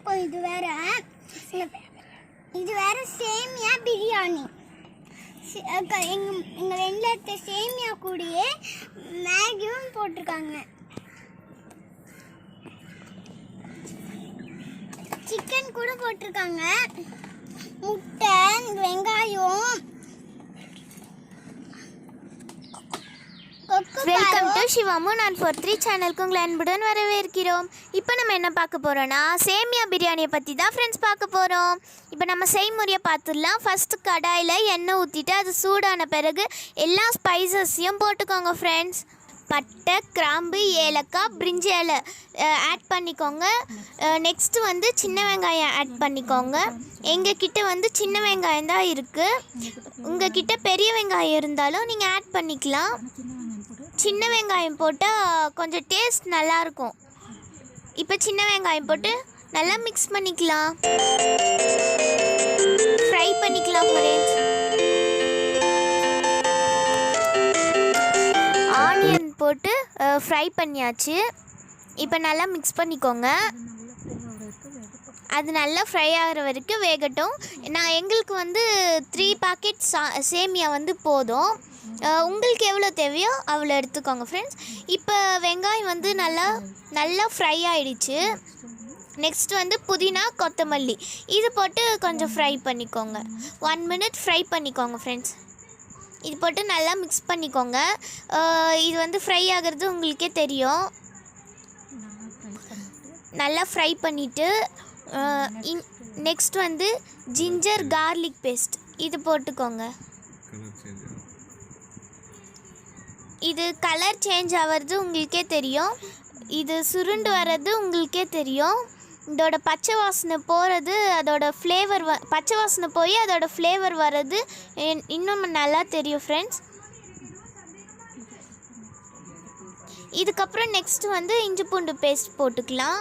இருக்கும் இது வேற இது வேற சேமியா பிரியாணி. சி- அக்க- எங்க எங்க ரெண்டு சேமியா கூடயே மேகியும் போட்டிருக்காங்க. சிக்கன் கூட போட்டிருக்காங்க. வெல்கம் டு சிவாமு நான் ஃபோர் த்ரீ சேனலுக்கு உங்களை அன்புடன் வரவேற்கிறோம். இப்போ நம்ம என்ன பார்க்க போகிறோன்னா சேமியா பிரியாணியை பற்றி தான் ஃப்ரெண்ட்ஸ் பார்க்க போகிறோம் இப்போ நம்ம செய்முறையை பார்த்துடலாம். ஃபஸ்ட்டு கடாயில் எண்ணெய் ஊற்றிட்டு அது சூடான பிறகு எல்லா ஸ்பைசஸையும் போட்டுக்கோங்க ஃப்ரெண்ட்ஸ் பட்டை கிராம்பு ஏலக்காய் பிரிஞ்சி இலை ஆட் பண்ணிக்கோங்க. நெக்ஸ்ட்டு வந்து சின்ன வெங்காயம் ஆட் பண்ணிக்கோங்க. எங்கள் கிட்ட வந்து சின்ன வெங்காயம் தான் இருக்குது உங்கள் கிட்ட பெரிய வெங்காயம் இருந்தாலும் நீங்கள் ஆட் பண்ணிக்கலாம். சின்ன வெங்காயம் போட்டால் கொஞ்சம் டேஸ்ட் நல்லாயிருக்கும். இப்போ சின்ன வெங்காயம் போட்டு நல்லா மிக்ஸ் பண்ணிக்கலாம். ஃப்ரை பண்ணிக்கலாம் ஃப்ரெண்ட்ஸ் ஆனியன் போட்டு ஃப்ரை பண்ணியாச்சு. இப்போ நல்லா மிக்ஸ் பண்ணிக்கோங்க. அது நல்லா ஃப்ரை ஆகிற வரைக்கும் வேகட்டும். நான் எங்களுக்கு வந்து த்ரீ பாக்கெட் சா சேமியா வந்து போதும். உங்களுக்கு எவ்வளோ தேவையோ அவ்வளோ எடுத்துக்கோங்க ஃப்ரெண்ட்ஸ் இப்போ வெங்காயம் வந்து நல்லா நல்லா ஃப்ரை ஆகிடுச்சு நெக்ஸ்ட் வந்து புதினா கொத்தமல்லி. இது போட்டு கொஞ்சம் ஃப்ரை பண்ணிக்கோங்க. ஒன் மினிட் ஃப்ரை பண்ணிக்கோங்க ஃப்ரெண்ட்ஸ் இது போட்டு நல்லா மிக்ஸ் பண்ணிக்கோங்க. இது வந்து ஃப்ரை ஆகிறது உங்களுக்கே தெரியும். நல்லா ஃப்ரை பண்ணிவிட்டு நெக்ஸ்ட் வந்து ஜிஞ்சர் கார்லிக் பேஸ்ட் இது போட்டுக்கோங்க. இது கலர் சேஞ்ச் ஆகிறது உங்களுக்கே தெரியும். இது சுருண்டு வர்றது உங்களுக்கே தெரியும். இதோட பச்சை வாசனை போகிறது அதோட ஃப்ளேவர் வ பச்சை வாசனை போய் அதோட ஃப்ளேவர் வர்றது இன்னும் நல்லா தெரியும் ஃப்ரெண்ட்ஸ் இதுக்கப்புறம் நெக்ஸ்ட் வந்து இஞ்சி பூண்டு பேஸ்ட் போட்டுக்கலாம்.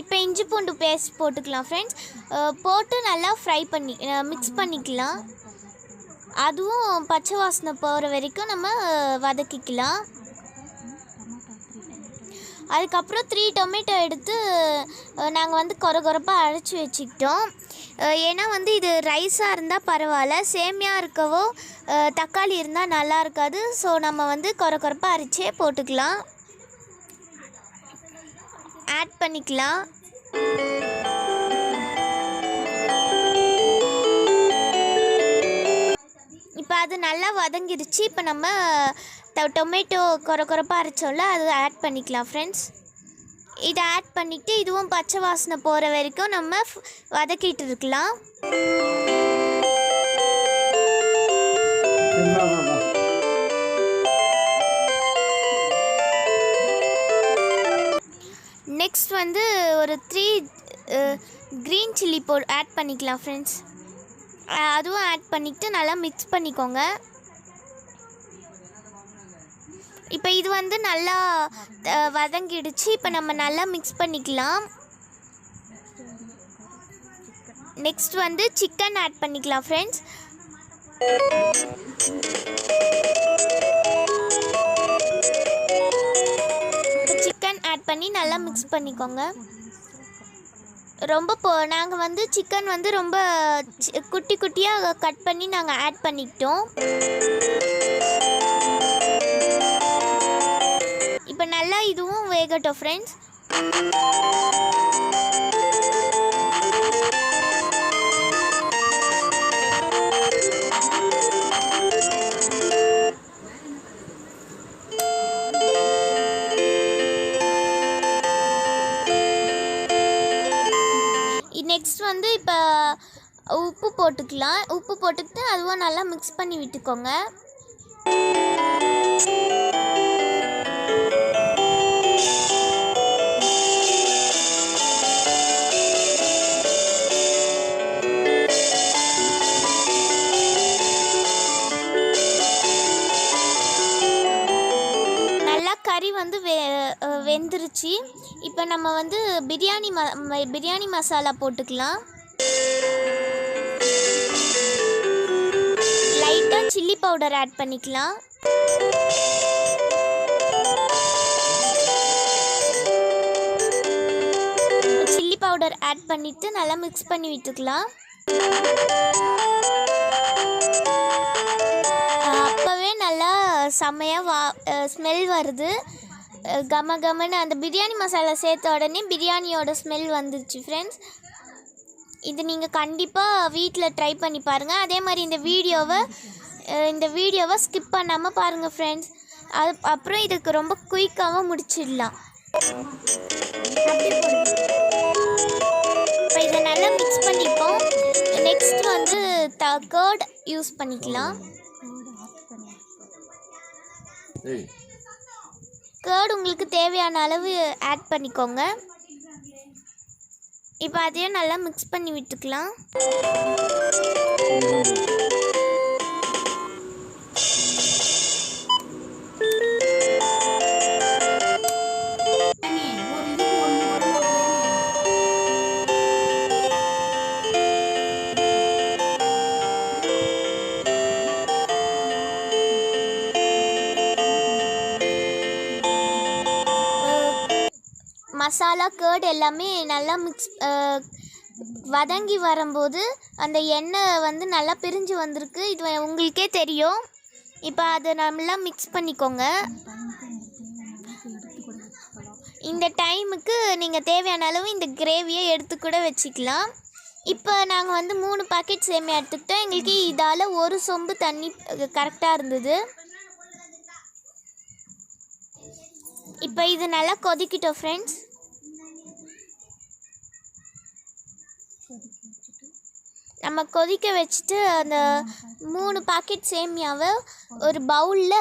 இப்போ இஞ்சி பூண்டு பேஸ்ட் போட்டுக்கலாம் ஃப்ரெண்ட்ஸ் போட்டு நல்லா ஃப்ரை பண்ணி மிக்ஸ் பண்ணிக்கலாம். அதுவும் பச்சை வாசனை போகிற வரைக்கும் நம்ம வதக்கிக்கலாம். அதுக்கப்புறம் த்ரீ டொமேட்டோ எடுத்து நாங்கள் வந்து கொர கொரப்பாக அரைச்சி வச்சுக்கிட்டோம். ஏன்னா வந்து இது ரைஸாக இருந்தால் பரவாயில்ல சேமியா இருக்கவோ தக்காளி இருந்தால் நல்லா இருக்காது. ஸோ நம்ம வந்து கொர கொரப்பாக அரைச்சே போட்டுக்கலாம். ஆட் பண்ணிக்கலாம். அது நல்லா வதங்கிருச்சு. இப்போ நம்ம ட- டொமேட்டோ கொர குறைப்பாக அரைச்சோம்ல அது ஆட் பண்ணிக்கலாம் ஃப்ரெண்ட்ஸ் இதை ஆட் பண்ணிவிட்டு இதுவும் பச்சை வாசனை போகிற வரைக்கும் நம்ம வதக்கிட்டு இருக்கலாம். நெக்ஸ்ட் வந்து ஒரு த்ரீ க்ரீன் சில்லி போ ஆட் பண்ணிக்கலாம் ஃப்ரெண்ட்ஸ் அதுவும் ஆட் பண்ணிக்கிட்டு நல்லா மிக்ஸ் பண்ணிக்கோங்க. இப்போ இது வந்து நல்லா வதங்கிடுச்சு. இப்போ நம்ம நல்லா மிக்ஸ் பண்ணிக்கலாம். நெக்ஸ்ட் வந்து சிக்கன் ஆட் பண்ணிக்கலாம் ஃப்ரெண்ட்ஸ் சிக்கன் ஆட் பண்ணி நல்லா மிக்ஸ் பண்ணிக்கோங்க. ரொம்ப போ நாங்கள் வந்து சிக்கன் வந்து ரொம்ப குட்டி குட்டியாக கட் பண்ணி நாங்கள் ஆட் பண்ணிக்கிட்டோம். இப்போ நல்லா இதுவும் வேகட்டும் ஃப்ரெண்ட்ஸ் உப்பு போட்டுக்கலாம். உப்பு போட்டுக்கிட்டு அதுவும் நல்லா மிக்ஸ் பண்ணி விட்டுக்கோங்க. நல்லா கறி வந்து வெ வெந்துருச்சு. இப்போ நம்ம வந்து பிரியாணி ம- பிரியாணி மசாலா போட்டுக்கலாம். சில்லி பவுடர் ஆட் பண்ணிக்கலாம். சில்லி பவுடர் ஆட் பண்ணிவிட்டு நல்லா மிக்ஸ் பண்ணி விட்டுக்கலாம். அப்போவே நல்லா செம்மையாக வா ஸ்மெல் வருது. கம கமன்னு அந்த பிரியாணி மசாலா சேர்த்த உடனே பிரியாணியோட ஸ்மெல் வந்துருச்சு ஃப்ரெண்ட்ஸ் இது நீங்கள் கண்டிப்பாக வீட்டில் ட்ரை பண்ணி பாருங்கள் அதே மாதிரி இந்த வீடியோவை இந்த வீடியோவை ஸ்கிப் பண்ணாமல் பாருங்கள் ஃப்ரெண்ட்ஸ் அது அப்புறம் இதுக்கு ரொம்ப குயிக்காகவும் முடிச்சிடலாம். இப்போ இதை நல்லா மிக்ஸ் பண்ணிப்போம். நெக்ஸ்ட் வந்து த கர்ட் யூஸ் பண்ணிக்கலாம். கர்ட் உங்களுக்கு தேவையான அளவு ஆட் பண்ணிக்கோங்க. இப்போ அதையும் நல்லா மிக்ஸ் பண்ணி விட்டுக்கலாம். மசாலா கேர்டு எல்லாமே நல்லா மிக்ஸ் வதங்கி வரும்போது அந்த எண்ணெய் வந்து நல்லா பிரிஞ்சு வந்திருக்கு. இது உங்களுக்கே தெரியும். இப்போ அதை நல்லா மிக்ஸ் பண்ணிக்கோங்க. இந்த டைமுக்கு நீங்கள் தேவையான அளவு இந்த கிரேவியை எடுத்து கூட வச்சுக்கலாம். இப்போ நாங்கள் வந்து மூணு பாக்கெட் சேமியா எடுத்துக்கிட்டோம். எங்களுக்கு இதால் ஒரு சொம்பு தண்ணி கரெக்டாக இருந்தது. இப்போ இது நல்லா கொதிக்கிட்டோம் ஃப்ரெண்ட்ஸ் நம்ம கொதிக்க வச்சுட்டு அந்த மூணு பாக்கெட் சேமியாவை ஒரு பவுலில்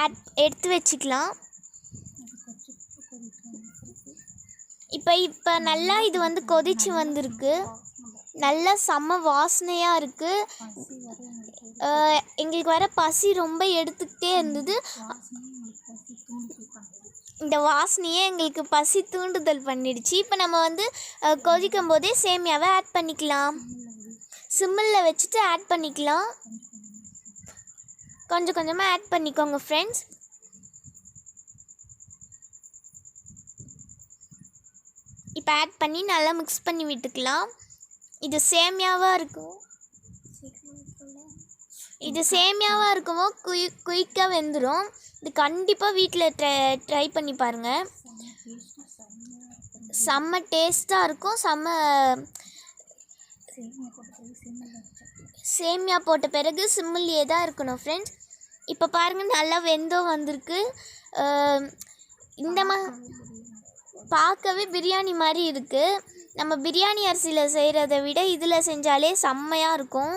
ஆட் எடுத்து வச்சுக்கலாம். இப்போ இப்போ நல்லா இது வந்து கொதிச்சு வந்திருக்கு. நல்லா செம்ம வாசனையாக இருக்குது எங்களுக்கு வர பசி ரொம்ப எடுத்துக்கிட்டே இருந்தது. இந்த வாசனையே எங்களுக்கு பசி தூண்டுதல் பண்ணிடுச்சு. இப்போ நம்ம வந்து கொதிக்கும் போதே சேமியாவை ஆட் பண்ணிக்கலாம். சிம்மிளில் வச்சுட்டு ஆட் பண்ணிக்கலாம். கொஞ்சம் கொஞ்சமாக ஆட் பண்ணிக்கோங்க ஃப்ரெண்ட்ஸ் இப்போ ஆட் பண்ணி நல்லா மிக்ஸ் பண்ணி விட்டுக்கலாம். இது சேமியாவாக இருக்கும். இது சேமியாவாக இருக்கவும் குயி குயிக்காக வெந்துடும் இது கண்டிப்பாக வீட்டில் ட்ரை ட்ரை பண்ணி பாருங்கள் செம்ம டேஸ்ட்டாக இருக்கும். செம்ம சேமியா போட்ட பிறகு சிம்மிலேயே தான் இருக்கணும் ஃப்ரெண்ட்ஸ் இப்போ பாருங்கள் நல்லா வெந்தம் வந்திருக்கு. இந்த மா பார்க்கவே பிரியாணி மாதிரி இருக்குது நம்ம பிரியாணி அரிசியில் செய்கிறத விட இதில் செஞ்சாலே செம்மையாக இருக்கும்.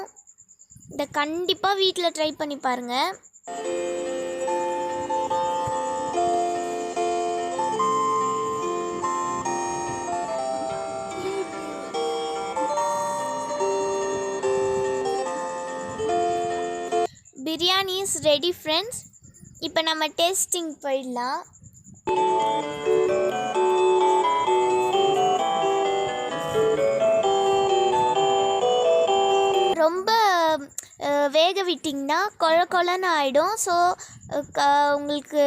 இதை கண்டிப்பாக வீட்டில் ட்ரை பண்ணி பாருங்கள் பிரியாணி இஸ் ரெடி ஃப்ரெண்ட்ஸ் இப்போ நம்ம டேஸ்டிங் போயிடலாம். வேக விட்டிங்கன்னா கொழ கொலன்னு ஆகிடும் ஸோ உங்களுக்கு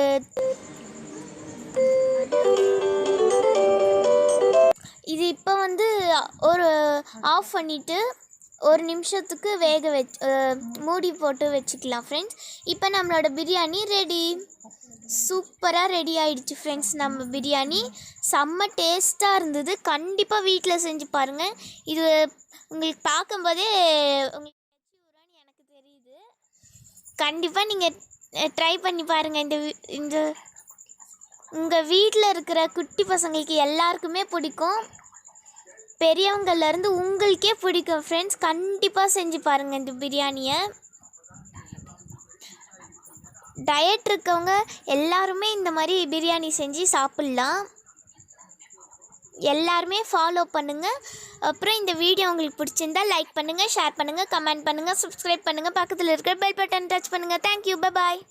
இது இப்போ வந்து ஒரு ஆஃப் பண்ணிவிட்டு ஒரு நிமிஷத்துக்கு வேக வச் மூடி போட்டு வச்சுக்கலாம் ஃப்ரெண்ட்ஸ் இப்போ நம்மளோட பிரியாணி ரெடி சூப்பராக ரெடி ஆயிடுச்சு ஃப்ரெண்ட்ஸ் நம்ம பிரியாணி செம்ம டேஸ்ட்டாக இருந்தது. கண்டிப்பாக வீட்டில் செஞ்சு பாருங்கள் இது உங்களுக்கு பார்க்கும்போதே கண்டிப்பாக நீங்கள் ட்ரை பண்ணி பாருங்கள் இந்த இந்த உங்கள் வீட்டில் இருக்கிற குட்டி பசங்களுக்கு எல்லாருக்குமே பிடிக்கும். பெரியவங்கள்லேருந்து உங்களுக்கே பிடிக்கும். ஃப்ரெண்ட்ஸ் கண்டிப்பாக செஞ்சு பாருங்கள் இந்த பிரியாணியை. டயட் இருக்கவங்க எல்லாருமே இந்த மாதிரி பிரியாணி செஞ்சு சாப்பிட்லாம். எல்லாருமே ஃபாலோ பண்ணுங்கள் அப்புறம் இந்த வீடியோ உங்களுக்கு பிடிச்சிருந்தா லைக் பண்ணுங்கள் ஷேர் பண்ணுங்கள் கமெண்ட் பண்ணுங்கள் சப்ஸ்கிரைப் பண்ணுங்கள் பக்கத்தில் இருக்கிற பெல் பட்டன் டச் பண்ணுங்கள் தேங்க்யூ பாய்